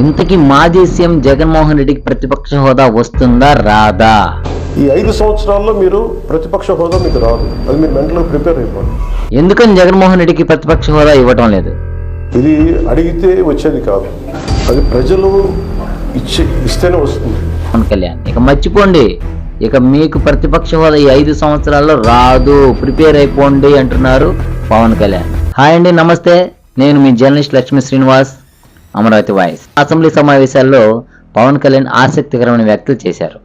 ఇంతకీ మాజీ సీఎం జగన్మోహన్ రెడ్డికి ప్రతిపక్ష హోదా వస్తుందా రాదా? ఈ ఐదు సంవత్సరాల్లో మీరు ప్రతిపక్ష హోదా మీకు రాదు. అది మీరు మెంటల్గా ప్రిపేర్ అయిపోండి ఎందుకని జగన్మోహన్ రెడ్డికి ప్రతిపక్ష హోదా ఇవ్వటం లేదు? ఇది అడిగితే వచ్చేది కాదు. అది ప్రజలు ఇచ్చి ఇస్తేనే వస్తుంది. పవన్ కళ్యాణ్ ఇక మర్చిపోండి. ఇక మీకు ప్రతిపక్ష హోదా ఈ ఐదు సంవత్సరాల్లో రాదు. ప్రిపేర్ అయిపోండి అంటున్నారు పవన్ కళ్యాణ్. హాయ్ అండి నమస్తే. నేను మీ journalist Lakshmi Srinivas. Amaravati voice. Assembly సమావేశాల్లో పవన్ కళ్యాణ్ ఆసక్తికరమైన వ్యాఖ్యలు చేశారు.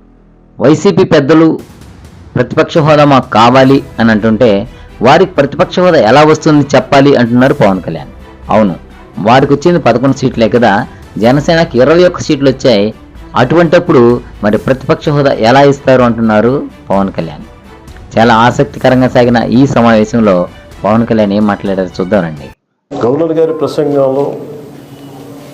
వైసీపీ పెద్దలు ప్రతిపక్ష హోదా మాకు కావాలి అని అంటుంటే వారికి ప్రతిపక్ష హోదా ఎలా వస్తుంది చెప్పాలి అంటున్నారు పవన్ కళ్యాణ్. అవును వారికి వచ్చింది పదకొండు సీట్లే కదా జనసేనకి ఇరవై ఒక్క సీట్లు వచ్చాయి. అటువంటప్పుడు మరి ప్రతిపక్ష హోదా ఎలా ఇస్తారు అంటున్నారు పవన్ కళ్యాణ్. చాలా ఆసక్తికరంగా సాగిన ఈ సమావేశంలో పవన్ కళ్యాణ్ ఏం మాట్లాడారు చూద్దామండి గవర్నర్ గారి ప్రసంగంలో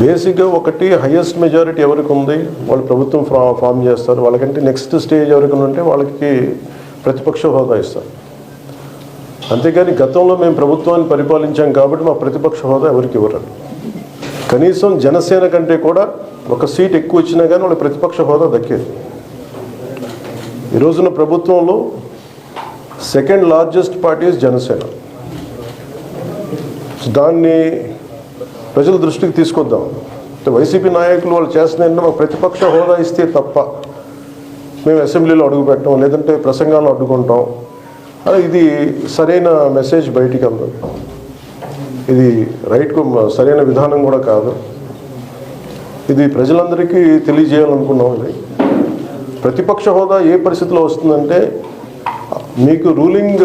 బేసిక్గా ఒకటి హయ్యెస్ట్ మెజారిటీ ఎవరికి ఉంది? వాళ్ళు ప్రభుత్వం ఫా ఫామ్ చేస్తారు. వాళ్ళకంటే నెక్స్ట్ స్టేజ్ ఎవరికి ఉంటే వాళ్ళకి ప్రతిపక్ష హోదా ఇస్తారు. అంతేగాని గతంలో మేము ప్రభుత్వాన్ని పరిపాలించాం కాబట్టి మా ప్రతిపక్ష హోదా ఎవరికి ఇవ్వరు కనీసం జనసేన కంటే కూడా ఒక సీట్ ఎక్కువ వచ్చినా కానీ వాళ్ళ ప్రతిపక్ష హోదా దక్కేది. ఈ రోజున ప్రభుత్వంలో సెకండ్ లార్జెస్ట్ పార్టీస్ జనసేన. దాన్ని ప్రజల దృష్టికి తీసుకొద్దాం. అంటే వైసీపీ నాయకులు వాళ్ళు చేస్తున్నారంటే మాకు ప్రతిపక్ష హోదా ఇస్తే తప్ప మేము అసెంబ్లీలో అడుగు పెట్టాం లేదంటే ప్రసంగాలు అడ్డుకుంటాం. అలా ఇది సరైన మెసేజ్ బయటికి అందదు. ఇది రైట్కు సరైన విధానం కూడా కాదు. ఇది ప్రజలందరికీ తెలియజేయాలనుకున్నాం ఇది. ప్రతిపక్ష హోదా ఏ పరిస్థితిలో వస్తుందంటే మీకు రూలింగ్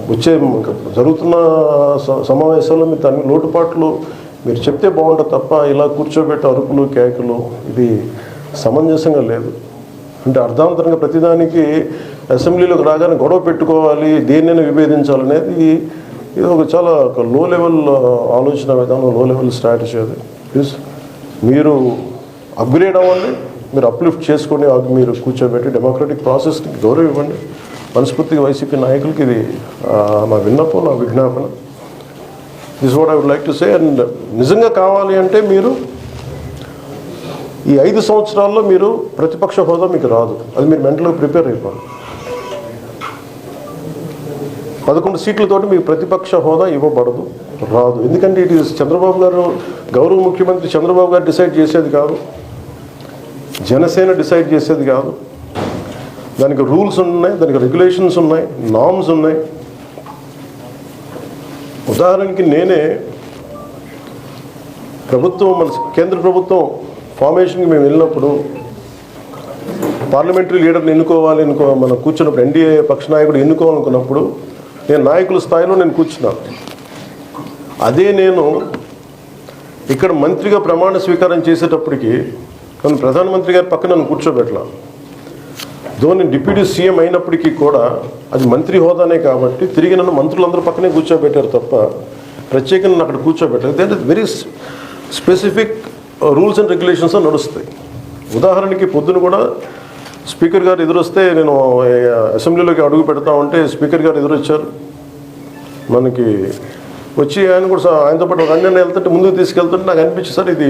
వచ్చే జరుగుతున్న స- సమావేశాల్లో మీరు దాని లోటుపాట్లు మీరు చెప్తే బాగుంటుంది తప్ప ఇలా కూర్చోబెట్టే అరుపులు కేకలు ఇది సమంజసంగా లేదు. అంటే అర్ధాంతరంగా ప్రతిదానికి అసెంబ్లీలోకి రాగానే గొడవ పెట్టుకోవాలి దేన్నైనా విభేదించాలనేది ఇది ఒక చాలా ఒక లో లెవెల్ ఆలోచన విధానం లో లెవెల్ స్ట్రాటజీ అది. ప్లీజ్ మీరు అప్గ్రేడ్ అవ్వండి మీరు అప్లిఫ్ట్ చేసుకొని మీరు కూర్చోబెట్టి డెమోక్రటిక్ ప్రాసెస్కి గౌరవం ఇవ్వండి. మనస్ఫూర్తిగా వైసీపీ నాయకులకి ఇది మా నా విన్నపం నా విజ్ఞాపన. This what I would like to say and నిజంగా కావాలి అంటే మీరు ఈ ఐదు సంవత్సరాల్లో మీరు ప్రతిపక్ష హోదా మీకు రాదు. అది మీరు మెంటల్గా ప్రిపేర్ అయిపోవాలి. పదకొండు సీట్లతోటి మీకు ప్రతిపక్ష హోదా ఇవ్వబడదు రాదు. ఎందుకంటే ఇట్ ఈస్ చంద్రబాబు గారు గౌరవ ముఖ్యమంత్రి చంద్రబాబు గారు డిసైడ్ చేసేది కాదు. జనసేన డిసైడ్ చేసేది కాదు. దానికి రూల్స్ ఉన్నాయి దానికి రెగ్యులేషన్స్ ఉన్నాయి నామ్స్ ఉన్నాయి. ఉదాహరణకి నేనే ప్రభుత్వం మన కేంద్ర ప్రభుత్వం ఫార్మేషన్కి మేము వెళ్ళినప్పుడు పార్లమెంటరీ లీడర్ని ఎన్నుకోవాలి ఎన్నుకో మనం కూర్చున్నప్పుడు ఎన్డీఏ పక్ష నాయకుడు ఎన్నుకోవాలనుకున్నప్పుడు నేను నాయకుల స్థాయిలో నేను కూర్చున్నాను అదే నేను ఇక్కడ మంత్రిగా ప్రమాణ స్వీకారం చేసేటప్పటికి నన్ను ప్రధానమంత్రి గారి పక్కన నన్ను కూర్చోబెట్టలా ధోని డిప్యూటీ సీఎం అయినప్పటికీ కూడా అది మంత్రి హోదానే కాబట్టి తిరిగి నన్ను మంత్రులందరూ పక్కనే కూర్చోబెట్టారు తప్ప ప్రత్యేకంగా అక్కడ కూర్చోబెట్టారు అంటే very specific rules and regulations నడుస్తాయి. ఉదాహరణకి పొద్దున కూడా స్పీకర్ గారు ఎదురొస్తే నేను uh, అసెంబ్లీలోకి అడుగు పెడతా ఉంటే స్పీకర్ గారు ఎదురొచ్చారు. మనకి వచ్చి ఆయన కూడా ఆయనతో పాటు రండి అని వెళ్తుంటే ముందుకు తీసుకెళ్తుంటే నాకు అనిపించింది సార్ ఇది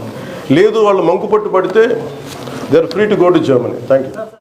లేదు వాళ్ళు మంకు పట్టు పడితే they are free to go to Germany thank you